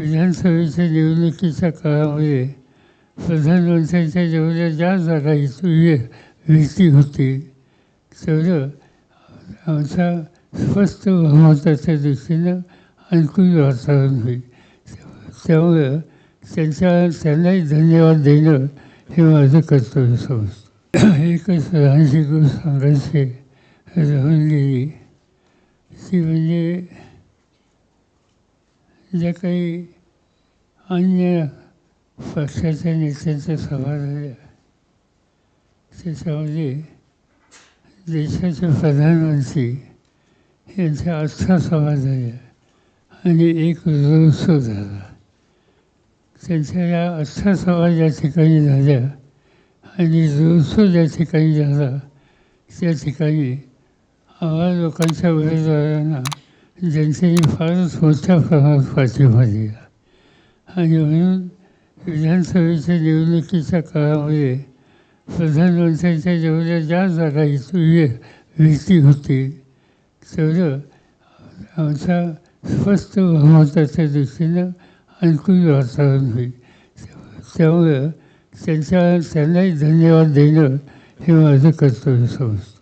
विधानसभेच्या निवडणुकीच्या काळामध्ये प्रधानमंत्र्यांच्या जेवढ्या ज्या जागा इथं व्यक्ती होती तेवढं आमचा स्पष्ट बहुमताच्या दृष्टीनं अनुकूल वातावरण होईल. त्यामुळं त्यांच्या त्यांनाही धन्यवाद देणं हे माझं कर्तव्य समजतं. एकच लहानशी गोष्ट सांगायची राहून गेली. ती म्हणजे ज्या काही अन्य पक्षाच्या नेत्यांच्या सभा झाल्या त्याच्यामध्ये देशाचे प्रधानमंत्री यांच्या अठरा सभा झाल्या आणि एक रोड झाला त्यांच्या या अठरा सभा ज्या ठिकाणी झाल्या आणि रोड ज्या ठिकाणी झाला त्या ठिकाणी आम्हा लोकांच्या उमेदवारांना जनतेने फारच मोठ्या प्रमाणात पाठिंबा दिला आणि म्हणून विधानसभेच्या निवडणुकीच्या काळामध्ये प्रधानमंत्र्यांच्या जेवढ्या ज्या जागा इथं व्यक्ती होती तेवढं आमच्या स्पष्ट बहुमताच्या दृष्टीनं अनुकूल वातावरण होईल त्यामुळं त्यांच्या त्यांनाही धन्यवाद देणं हे माझं कर्तव्य समजतं